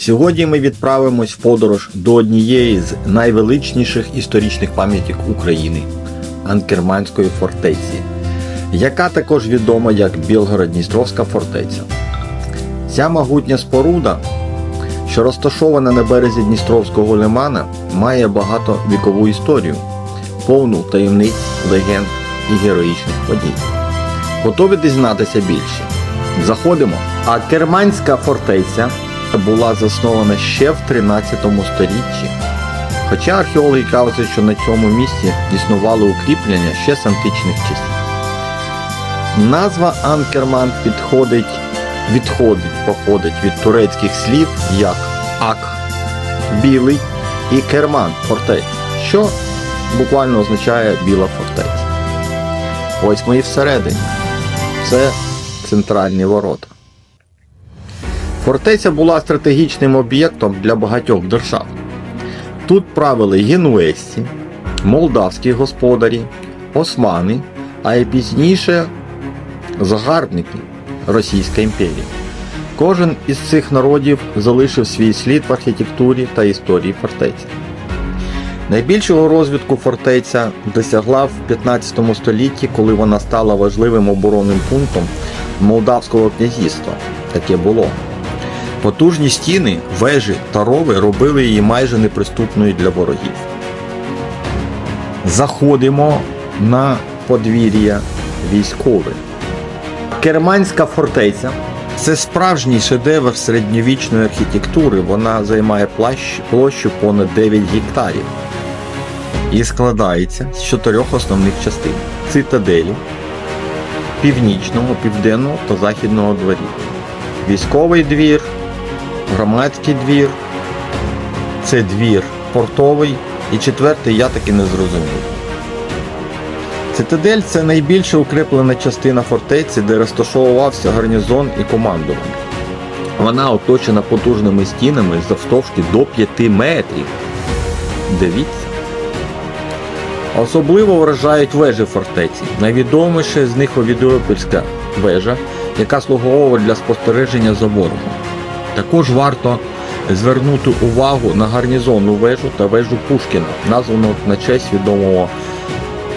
Сьогодні ми відправимось в подорож до однієї з найвеличніших історичних пам'яток України Анкерманської фортеці, яка також відома як Білгород-Дністровська фортеця. Ця могутня споруда, що розташована на березі Дністровського лимана, має багатовікову історію, повну таємниць, легенд і героїчних подій. Готові дізнатися більше? Заходимо. А Керманська фортеця була заснована ще в 13 столітті. Хоча археологи кажуть, що на цьому місці існували укріплення ще з античних часів. Назва Анкерман підходить, відходить, походить від турецьких слів як ак, білий і керман фортеця, що буквально означає біла фортеця. Ось ми і всередині. Це центральні ворота. Фортеця була стратегічним об'єктом для багатьох держав. Тут правили генуезці, молдавські господарі, османи, а й пізніше загарбники Російської імперії. Кожен із цих народів залишив свій слід в архітектурі та історії фортеці. Найбільшого розвитку фортеця досягла в 15 столітті, коли вона стала важливим оборонним пунктом Молдавського князівства. Таке було. Потужні стіни, вежі та рови робили її майже неприступною для ворогів. Заходимо на подвір'я військове. Керманська фортеця це справжній шедевр середньовічної архітектури. Вона займає площ- площу понад 9 гектарів і складається з чотирьох основних частин: цитаделі, північного, південного та західного дворів, військовий двір, громадський двір, це двір портовий і четвертий я таки не зрозумів. Цитадель це найбільше укріплена частина фортеці, де розташовувався гарнізон і командування. Вона оточена потужними стінами завтовшки до 5 метрів. Дивіться. Особливо вражають вежі фортеці. Найвідоміша з них Овідіопільська вежа, яка слуговувала для спостереження за ворогом. Також варто звернути увагу на гарнізонну вежу та вежу Пушкіна, названу на честь відомого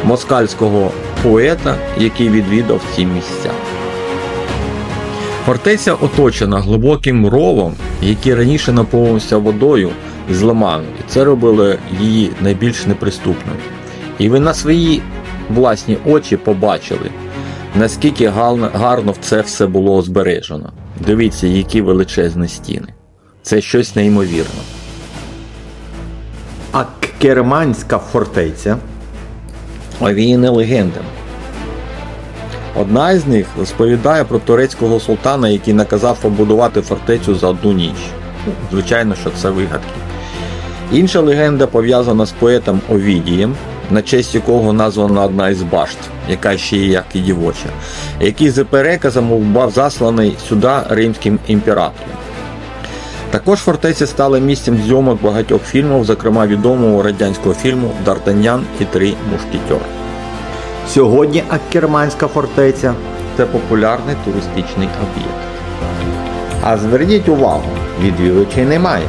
москальського поета, який відвідав ці місця. Фортеця оточена глибоким ровом, який раніше наповнився водою з лиману, і це робило її найбільш неприступною. І ви на свої власні очі побачили, наскільки гарно, це все було збережено. Дивіться, які величезні стіни. Це щось неймовірне. А Керманська фортеця овіяна легендами. Одна із них розповідає про турецького султана, який наказав побудувати фортецю за одну ніч. Звичайно, що це вигадки. Інша легенда пов'язана з поетом Овідієм, на честь якого названа одна із башт, яка ще є як і дівоча, який за переказом був засланий сюди римським імператором. Також фортеця стала місцем зйомок багатьох фільмів, зокрема відомого радянського фільму Д'Артаньян і три мушкетери. Сьогодні Аккерманська фортеця це популярний туристичний об'єкт. А зверніть увагу, відвідувачей немає.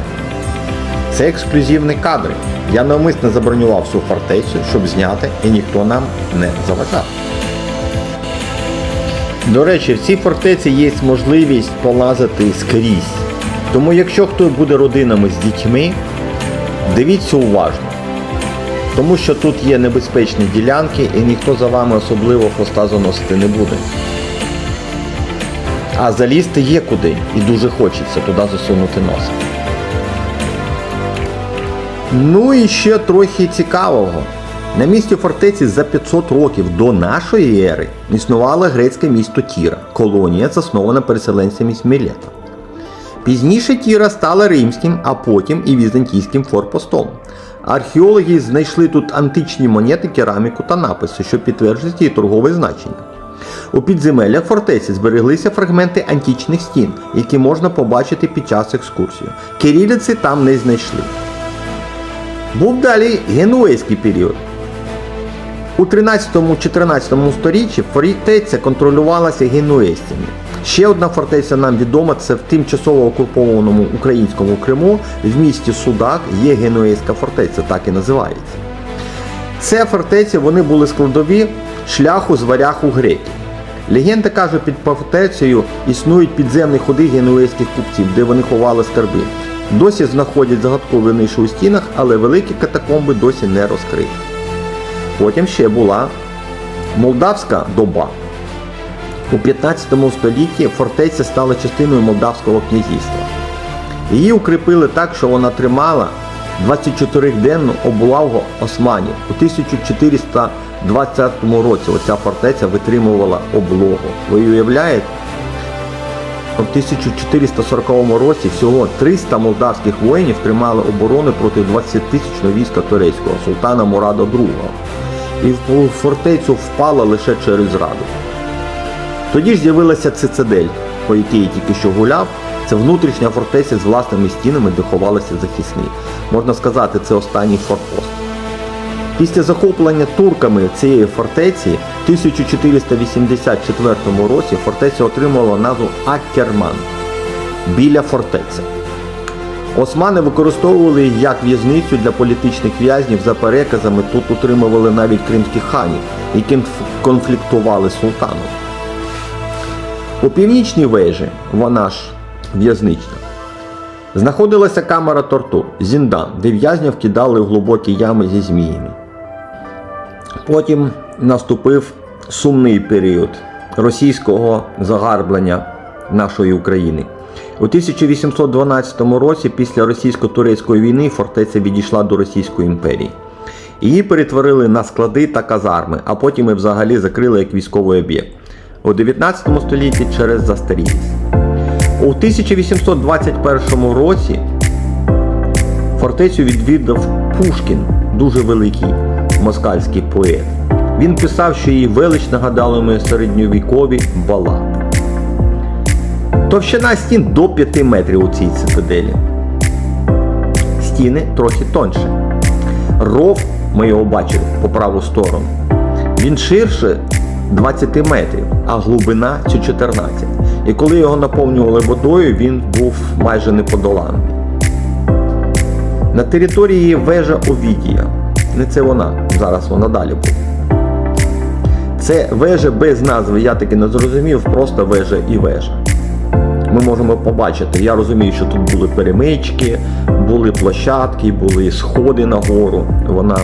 Це ексклюзивні кадри. Я навмисно забронював цю фортецю, щоб зняти, і ніхто нам не заважав. До речі, в цій фортеці є можливість полазити скрізь. Тому якщо хто буде родинами з дітьми, дивіться уважно. Тому що тут є небезпечні ділянки і ніхто за вами особливо хвоста заносити не буде. А залізти є куди і дуже хочеться туди засунути носа. Ну і ще трохи цікавого. На місці фортеці за 500 років до нашої ери існувало грецьке місто Тіра, колонія, заснована переселенцями з Мілета. Пізніше Тіра стала римським, а потім і візантійським форпостом. Археологи знайшли тут античні монети, кераміку та написи, що підтверджують її торгове значення. У підземеллях фортеці збереглися фрагменти античних стін, які можна побачити під час екскурсії. Кирилиці там не знайшли. Був далі генуезький період. У 13-14 сторіччі фортеця контролювалася генуезцями. Ще одна фортеця нам відома, це в тимчасово окупованому українському Криму в місті Судак є Генуейська фортеця, так і називається. Це фортеці вони були складові шляху з варяг у греків. Легенда каже, під фортецею існують підземні ходи генуейських купців, де вони ховали скарби. Досі знаходять загадкові ниші у стінах, але великі катакомби досі не розкриті. Потім ще була молдавська доба. У 15 столітті фортеця стала частиною Молдавського князівства. Її укріпили так, що вона тримала 24-денну облаву османів. У 1420 році оця фортеця витримувала облогу. Ви уявляєте? У 1440 році всього 300 молдавських воїнів тримали оборони проти 20-тисячного війська турецького султана Мурада II. І в фортецю впала лише через зраду. Тоді ж з'явилася цицадель, по якій тільки що гуляв. Це внутрішня фортеця з власними стінами, де ховалися захисні. Можна сказати, це останній форпост. Після захоплення турками цієї фортеці в 1484 році фортеця отримала назву Аккерман біля фортеця. Османи використовували її як в'язницю для політичних в'язнів за переказами. Тут утримували навіть кримських ханів, які конфліктували з султаном. У північній вежі, вона ж в'язнична, знаходилася камера тортур Зіндан, де в'язнів кидали в глибокі ями зі зміями. Потім наступив сумний період російського загарблення нашої України. У 1812 році, після російсько-турецької війни, фортеця відійшла до Російської імперії. Її перетворили на склади та казарми, а потім і взагалі закрили як військовий об'єкт. У 19 столітті через застарілість. У 1821 році фортецю відвідав Пушкін, дуже великий москальський поет. Він писав, що її велич нагадали ми середньовікові балади. Товщина стін до 5 метрів у цій цитаделі. Стіни трохи тонше. Ров, ми його бачили по праву сторону. Він ширше 20 метрів, а глибина це 14. І коли його наповнювали водою, він був майже неподоланий. На території є вежа Овідія. Не це вона, зараз вона далі буде. Це вежа без назви, я таки не зрозумів, просто вежа і вежа. Ми можемо побачити, я розумію, що тут були перемички, були площадки, були сходи на гору. Вона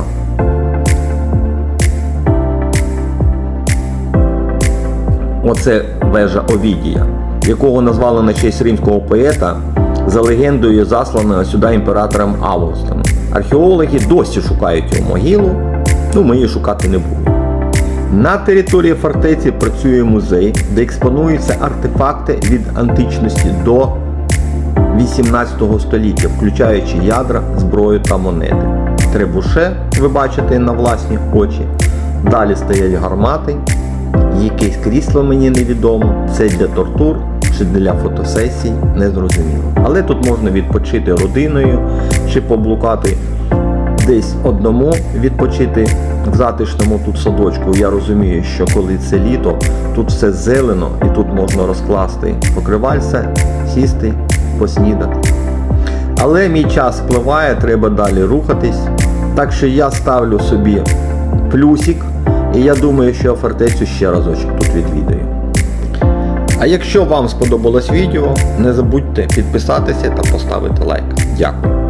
Оце вежа Овідія, якого назвали на честь римського поета за легендою засланого сюди імператором Августом. Археологи досі шукають його могилу, ну ми її шукати не будемо. На території фортеці працює музей, де експонуються артефакти від античності до 18 століття, включаючи ядра, зброю та монети. Требуше ви бачите на власні очі. Далі стоять гармати, якесь крісло мені невідомо, це для тортур чи для фотосесій, незрозуміло. Але тут можна відпочити родиною чи поблукати десь одному відпочити в затишному тут садочку. Я розумію, що коли це літо, тут все зелено і тут можна розкласти покривальця, сісти, поснідати. Але мій час впливає, треба далі рухатись. Так що я ставлю собі плюсик, і я думаю, що фортецю ще разочок тут відвідаю. А якщо вам сподобалось відео, не забудьте підписатися та поставити лайк. Дякую.